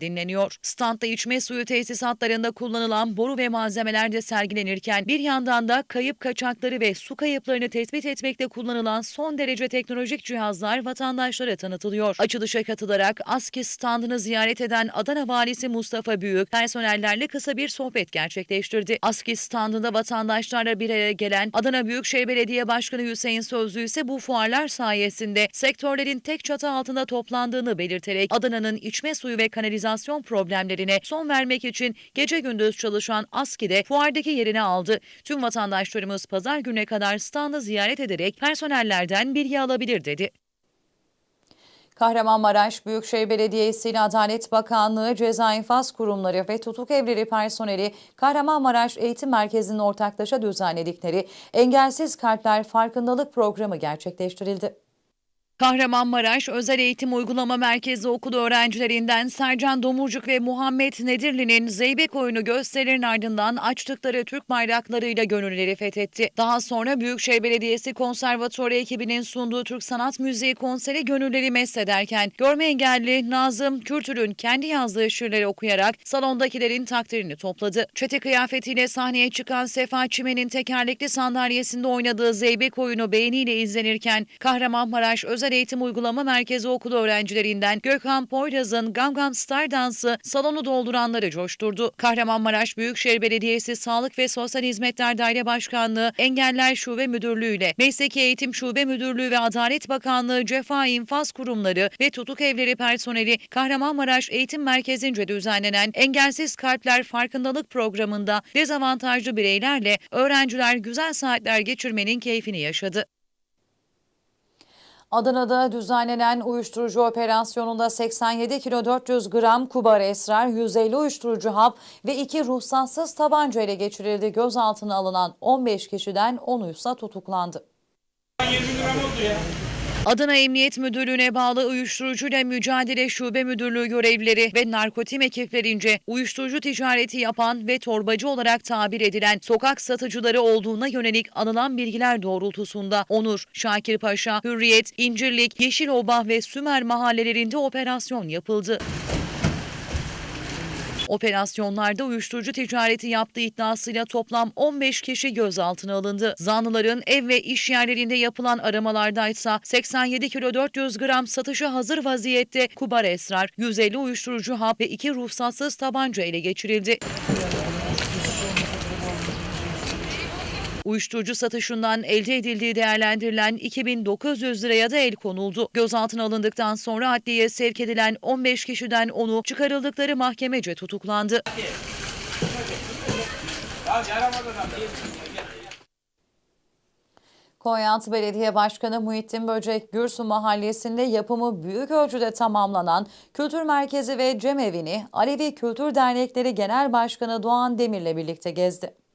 dinleniyor. Standta içme suyu tesisatlarında kullanılan boru ve malzemeler de sergilenirken bir yandan da kayıp kaçakları ve su kayıplarını tespit etmekte kullanılan son derece teknolojik cihazlar vatandaşlara tanıtılıyor. Açılışa katılarak ASKİ standını ziyaret eden Adana Valisi Mustafa Büyük personellerle kısa bir sohbet gerçekleştirdi. ASKİ standında vatandaşlarla bir araya gelen Adana Büyükşehir Belediye Başkanı Hüseyin Sözlü ise bu fuarlar sayesinde sektörlerin tek çatı altında toplandığını belirterek Adana'nın içme suyu ve kanalizasyon problemlerine son vermek için gece gündüz çalışan ASKİ'de fuardaki yerini aldı. Tüm vatandaşlarımız pazar gününe kadar standı ziyaret ederek personellerden bilgi alabilir dedi. Kahramanmaraş Büyükşehir Belediyesi ile Adalet Bakanlığı, Ceza İnfaz Kurumları ve tutuk evleri personeli Kahramanmaraş Eğitim Merkezi'nin ortaklaşa düzenledikleri Engelsiz Kalpler Farkındalık Programı gerçekleştirildi. Kahramanmaraş Özel Eğitim Uygulama Merkezi okulu öğrencilerinden Sercan Domurcuk ve Muhammed Nedirli'nin Zeybek oyunu gösterilerin ardından açtıkları Türk bayraklarıyla gönülleri fethetti. Daha sonra Büyükşehir Belediyesi Konservatuarı ekibinin sunduğu Türk Sanat Müziği konseri gönülleri mest ederken görme engelli Nazım Kürtür'ün kendi yazdığı şiirleri okuyarak salondakilerin takdirini topladı. Çete kıyafetiyle sahneye çıkan Sefa Çimen'in tekerlekli sandalyesinde oynadığı Zeybek oyunu beğeniyle izlenirken Kahramanmaraş Özel Eğitim Uygulama Merkezi okulu öğrencilerinden Gökhan Poyraz'ın Gangnam Star dansı salonu dolduranları coşturdu. Kahramanmaraş Büyükşehir Belediyesi Sağlık ve Sosyal Hizmetler Daire Başkanlığı Engeller Şube Müdürlüğü ile Mesleki Eğitim Şube Müdürlüğü ve Adalet Bakanlığı Cefa İnfaz Kurumları ve Tutuk Evleri personeli Kahramanmaraş Eğitim Merkezi'nce düzenlenen Engelsiz Kalpler Farkındalık Programı'nda dezavantajlı bireylerle öğrenciler güzel saatler geçirmenin keyfini yaşadı. Adana'da düzenlenen uyuşturucu operasyonunda 87 kilo 400 gram kubar esrar, 150 uyuşturucu hap ve 2 ruhsatsız tabanca ele geçirildi. Gözaltına alınan 15 kişiden 10'u ise tutuklandı. Adana Emniyet Müdürlüğü'ne bağlı Uyuşturucuyla Mücadele Şube Müdürlüğü görevlileri ve narkotim ekiplerince uyuşturucu ticareti yapan ve torbacı olarak tabir edilen sokak satıcıları olduğuna yönelik alınan bilgiler doğrultusunda Onur, Şakirpaşa, Hürriyet, İncirlik, Yeşilova ve Sümer mahallelerinde operasyon yapıldı. Operasyonlarda uyuşturucu ticareti yaptığı iddiasıyla toplam 15 kişi gözaltına alındı. Zanlıların ev ve iş yerlerinde yapılan aramalarda ise 87 kilo 400 gram satışı hazır vaziyette kubar esrar, 150 uyuşturucu hap ve 2 ruhsatsız tabanca ele geçirildi. Uyuşturucu satışından elde edildiği değerlendirilen 2900 liraya da el konuldu. Gözaltına alındıktan sonra adliyeye sevk edilen 15 kişiden onu çıkarıldıkları mahkemece tutuklandı. Konyaaltı Belediye Başkanı Muhittin Böcek, Gürsu Mahallesi'nde yapımı büyük ölçüde tamamlanan Kültür Merkezi ve Cemevi'ni Alevi Kültür Dernekleri Genel Başkanı Doğan Demir'le birlikte gezdi.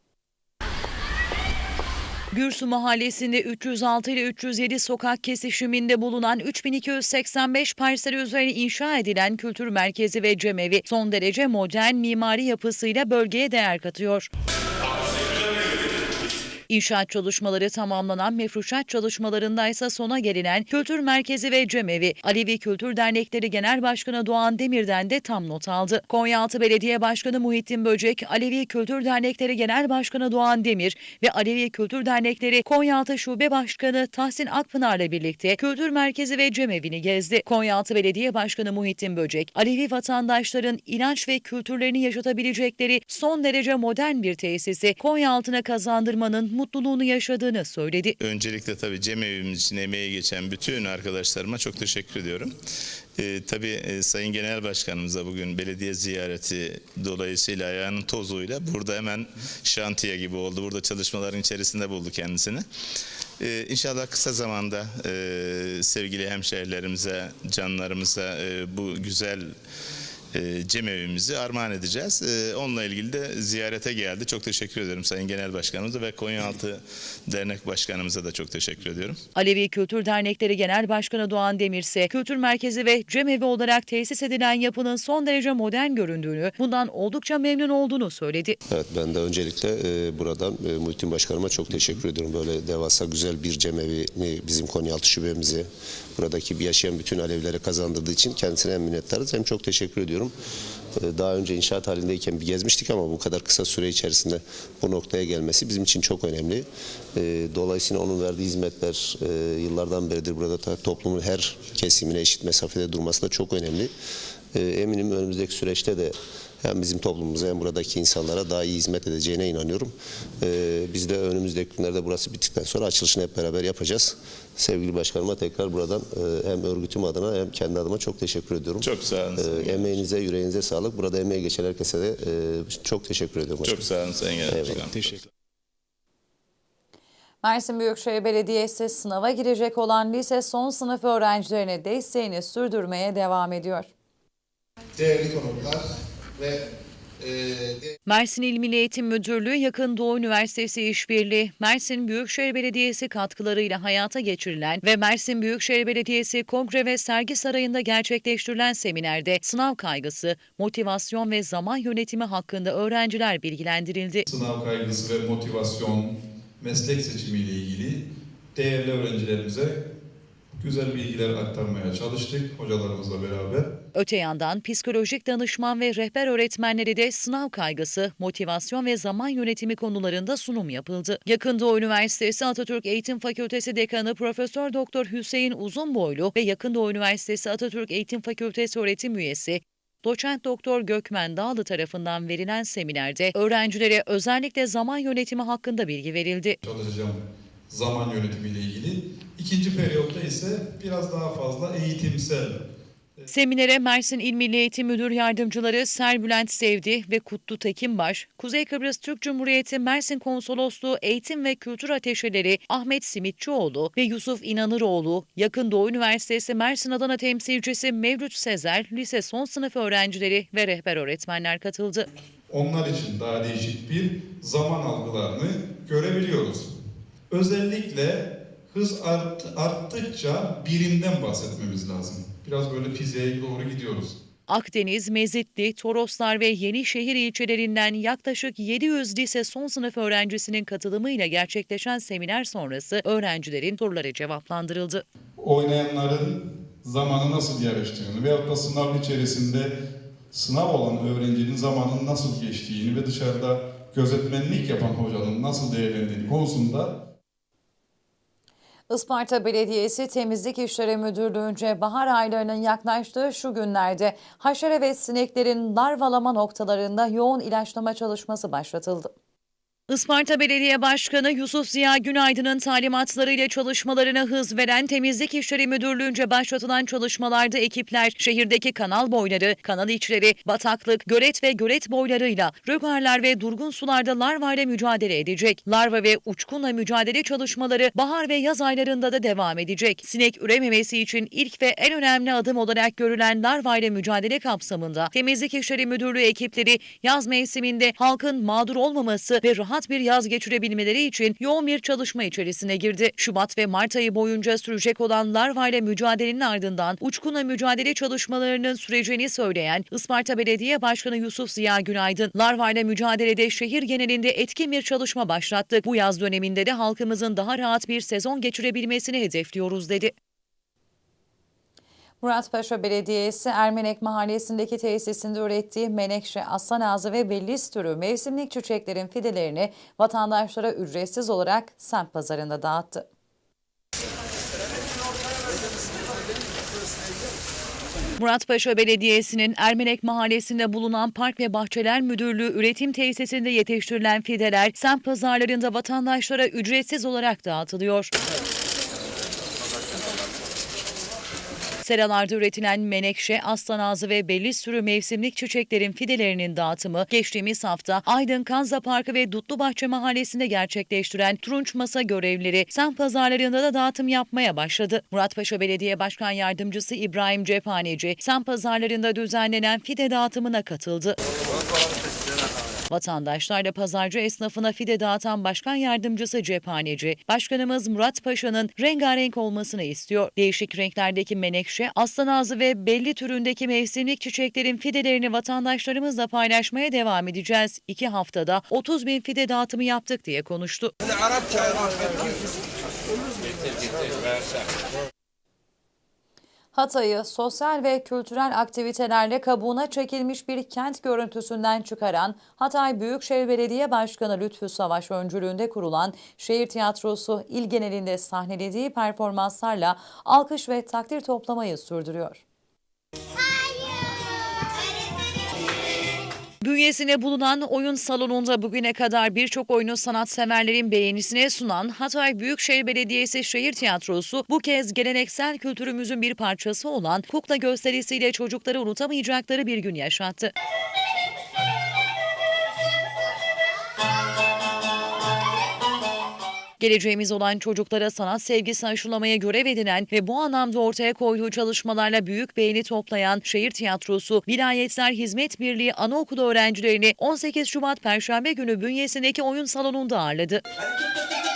Gürsu Mahallesi'nde 306 ile 307 sokak kesişiminde bulunan 3285 parsel üzerine inşa edilen kültür merkezi ve cemevi son derece modern mimari yapısıyla bölgeye değer katıyor. İnşaat çalışmaları tamamlanan mefruşat çalışmalarında ise sona gelinen Kültür Merkezi ve Cemevi, Alevi Kültür Dernekleri Genel Başkanı Doğan Demir'den de tam not aldı. Konyaaltı Belediye Başkanı Muhittin Böcek, Alevi Kültür Dernekleri Genel Başkanı Doğan Demir ve Alevi Kültür Dernekleri Konyaaltı Şube Başkanı Tahsin Akpınar'la birlikte Kültür Merkezi ve Cemevi'ni gezdi. Konyaaltı Belediye Başkanı Muhittin Böcek, Alevi vatandaşların inanç ve kültürlerini yaşatabilecekleri son derece modern bir tesisi Konyaaltı'na kazandırmanın mutluluğunu yaşadığını söyledi. Öncelikle tabii Cem evimiz için emeği geçen bütün arkadaşlarıma çok teşekkür ediyorum. Ee, tabii e, Sayın Genel Başkanımıza bugün belediye ziyareti dolayısıyla ayağının tozuyla burada hemen şantiye gibi oldu. Burada çalışmaların içerisinde buldu kendisini. Ee, inşallah kısa zamanda e, sevgili hemşehrilerimize, canlarımıza e, bu güzel e, Cem evimizi armağan edeceğiz. E, onunla ilgili de ziyarete geldi. Çok teşekkür ederim Sayın Genel Başkanımıza ve Konyaaltı Dernek Başkanımıza da çok teşekkür ediyorum. Alevi Kültür Dernekleri Genel Başkanı Doğan Demir ise kültür merkezi ve cemevi olarak tesis edilen yapının son derece modern göründüğünü, bundan oldukça memnun olduğunu söyledi. Evet ben de öncelikle e, buradan e, Muhittin Başkanıma çok teşekkür ediyorum. Böyle devasa güzel bir cemevi bizim Konyaaltı şubemizi buradaki yaşayan bütün Alevilere kazandırdığı için kendisine hem minnettarız hem çok teşekkür ediyorum. Ediyorum. E, Daha önce inşaat halindeyken bir gezmiştik ama bu kadar kısa süre içerisinde bu noktaya gelmesi bizim için çok önemli. E, Dolayısıyla onun verdiği hizmetler e, yıllardan beridir burada toplumun her kesimine eşit mesafede durması da çok önemli. E, Eminim önümüzdeki süreçte de hem bizim toplumumuza hem buradaki insanlara daha iyi hizmet edeceğine inanıyorum. Ee, biz de önümüzdeki günlerde burası bittikten sonra açılışını hep beraber yapacağız. Sevgili başkanıma tekrar buradan e, hem örgütüm adına hem kendi adıma çok teşekkür ediyorum. Çok sağ olun. Ee, emeğinize, yüreğinize sağlık. Burada emeği geçen herkese de e, çok teşekkür ediyorum. Çok sağ olun Sayın Genel Eyvallah. Başkanım. Teşekkür Mersin Büyükşehir Belediyesi sınava girecek olan lise son sınıf öğrencilerine desteğini sürdürmeye devam ediyor. değerli konuklar ve e, Mersin İl Milli Eğitim Müdürlüğü Yakın Doğu Üniversitesi İşbirliği, Mersin Büyükşehir Belediyesi katkılarıyla hayata geçirilen ve Mersin Büyükşehir Belediyesi Kongre ve Sergi Sarayı'nda gerçekleştirilen seminerde sınav kaygısı, motivasyon ve zaman yönetimi hakkında öğrenciler bilgilendirildi. Sınav kaygısı ve motivasyon, meslek seçimiyle ilgili değerli öğrencilerimize güzel bilgiler aktarmaya çalıştık hocalarımızla beraber. Öte yandan psikolojik danışman ve rehber öğretmenleri de sınav kaygısı, motivasyon ve zaman yönetimi konularında sunum yapıldı. Yakın Doğu Üniversitesi Atatürk Eğitim Fakültesi Dekanı Profesör Doktor Hüseyin Uzunboylu ve Yakın Doğu Üniversitesi Atatürk Eğitim Fakültesi öğretim üyesi Doçent Doktor Gökmen Dağlı tarafından verilen seminerde öğrencilere özellikle zaman yönetimi hakkında bilgi verildi. Çalışacağım zaman yönetimiyle ilgili. İkinci periyotta ise biraz daha fazla eğitimsel Seminere Mersin İl Milli Eğitim Müdür Yardımcıları Serbülent Sevdi ve Kutlu Tekinbaş, Kuzey Kıbrıs Türk Cumhuriyeti Mersin Konsolosluğu Eğitim ve Kültür Ateşeleri Ahmet Simitçioğlu ve Yusuf İnanıroğlu, Yakın Doğu Üniversitesi Mersin Adana temsilcisi Mevlüt Sezer, lise son sınıf öğrencileri ve rehber öğretmenler katıldı. onlar için daha değişik bir zaman algılarını görebiliyoruz. Özellikle hız art, arttıkça birimden bahsetmemiz lazım. Biraz böyle fiziğe doğru gidiyoruz. Akdeniz, Mezitli, Toroslar ve Yenişehir ilçelerinden yaklaşık 700 lise son sınıf öğrencisinin katılımıyla gerçekleşen seminer sonrası öğrencilerin soruları cevaplandırıldı. oynayanların zamanı nasıl yarıştığını veyahut da sınav içerisinde sınav olan öğrencinin zamanın nasıl geçtiğini ve dışarıda gözetmenlik yapan hocanın nasıl değerlendiğini konusunda Isparta Belediyesi Temizlik İşleri Müdürlüğü'nce bahar aylarının yaklaştığı şu günlerde haşere ve sineklerin larvalama noktalarında yoğun ilaçlama çalışması başlatıldı. Isparta Belediye Başkanı Yusuf Ziya Günaydın'ın talimatlarıyla çalışmalarına hız veren Temizlik İşleri Müdürlüğü'nce başlatılan çalışmalarda ekipler şehirdeki kanal boyları, kanal içleri, bataklık, gölet ve gölet boylarıyla rögarlar ve durgun sularda larva ile mücadele edecek. Larva ve uçkunla mücadele çalışmaları bahar ve yaz aylarında da devam edecek. Sinek ürememesi için ilk ve en önemli adım olarak görülen larva ile mücadele kapsamında Temizlik İşleri Müdürlüğü ekipleri yaz mevsiminde halkın mağdur olmaması ve rahat bir yaz geçirebilmeleri için yoğun bir çalışma içerisine girdi. Şubat ve Mart ayı boyunca sürecek olan larva ile mücadelenin ardından uçkunla mücadele çalışmalarının süreceğini söyleyen Isparta Belediye Başkanı Yusuf Ziya Günaydın, larva ile mücadelede şehir genelinde etkin bir çalışma başlattı. Bu yaz döneminde de halkımızın daha rahat bir sezon geçirebilmesini hedefliyoruz dedi. Muratpaşa Belediyesi Ermenek Mahallesi'ndeki tesisinde ürettiği menekşe, aslan ağzı ve bellis türü mevsimlik çiçeklerin fidelerini vatandaşlara ücretsiz olarak semt pazarında dağıttı. Muratpaşa Belediyesi'nin Ermenek Mahallesi'nde bulunan Park ve Bahçeler Müdürlüğü üretim tesisinde yetiştirilen fideler semt pazarlarında vatandaşlara ücretsiz olarak dağıtılıyor. Seralarda üretilen menekşe, aslanağzı ve belli sürü mevsimlik çiçeklerin fidelerinin dağıtımı geçtiğimiz hafta Aydın Kanza Parkı ve Dutlubahçe Mahallesi'nde gerçekleştiren Turunç Masa görevlileri semt pazarlarında da dağıtım yapmaya başladı. Muratpaşa Belediye Başkan Yardımcısı İbrahim Cephaneci, semt pazarlarında düzenlenen fide dağıtımına katıldı. Vatandaşlarla pazarcı esnafına fide dağıtan Başkan Yardımcısı Cephaneci, Başkanımız Murat Paşa'nın rengarenk olmasını istiyor. Değişik renklerdeki menekşe, aslanağzı ve belli türündeki mevsimlik çiçeklerin fidelerini vatandaşlarımızla paylaşmaya devam edeceğiz. İki haftada 30 bin fide dağıtımı yaptık diye konuştu. Hatay'ı sosyal ve kültürel aktivitelerle kabuğuna çekilmiş bir kent görüntüsünden çıkaran Hatay Büyükşehir Belediye Başkanı Lütfü Savaş öncülüğünde kurulan Şehir Tiyatrosu il genelinde sahnelediği performanslarla alkış ve takdir toplamayı sürdürüyor. Bünyesine bulunan oyun salonunda bugüne kadar birçok oyunu sanatseverlerin beğenisine sunan Hatay Büyükşehir Belediyesi Şehir Tiyatrosu bu kez geleneksel kültürümüzün bir parçası olan kukla gösterisiyle çocukları unutamayacakları bir gün yaşattı. Geleceğimiz olan çocuklara sanat sevgisi aşılamaya görev edinen ve bu anlamda ortaya koyduğu çalışmalarla büyük beğeni toplayan Şehir Tiyatrosu, Vilayetler Hizmet Birliği Anaokulu öğrencilerini 18 Şubat Perşembe günü bünyesindeki oyun salonunda ağırladı. Küçük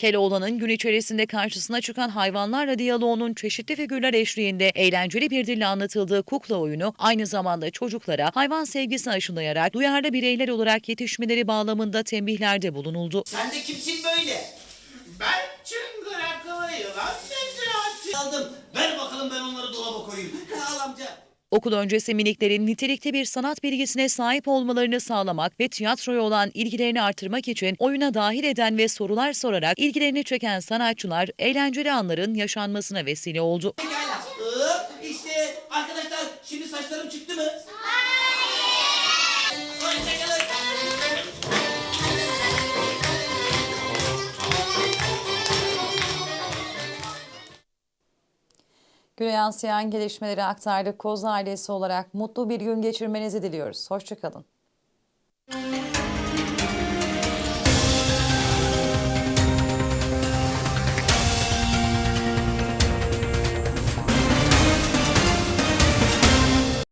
Keloğlan'ın gün içerisinde karşısına çıkan hayvanlarla diyaloğunun çeşitli figürler eşliğinde eğlenceli bir dille anlatıldığı kukla oyunu aynı zamanda çocuklara hayvan sevgisi aşılayarak duyarlı bireyler olarak yetişmeleri bağlamında tembihlerde bulunuldu. Sen de kimsin böyle? Okul öncesi miniklerin nitelikli bir sanat bilgisine sahip olmalarını sağlamak ve tiyatroya olan ilgilerini artırmak için oyuna dahil eden ve sorular sorarak ilgilerini çeken sanatçılar eğlenceli anların yaşanmasına vesile oldu. İşte arkadaşlar şimdi saçlarım çıktı mı? Güne yansıyan gelişmeleri aktardık. Koz ailesi olarak mutlu bir gün geçirmenizi diliyoruz. Hoşçakalın.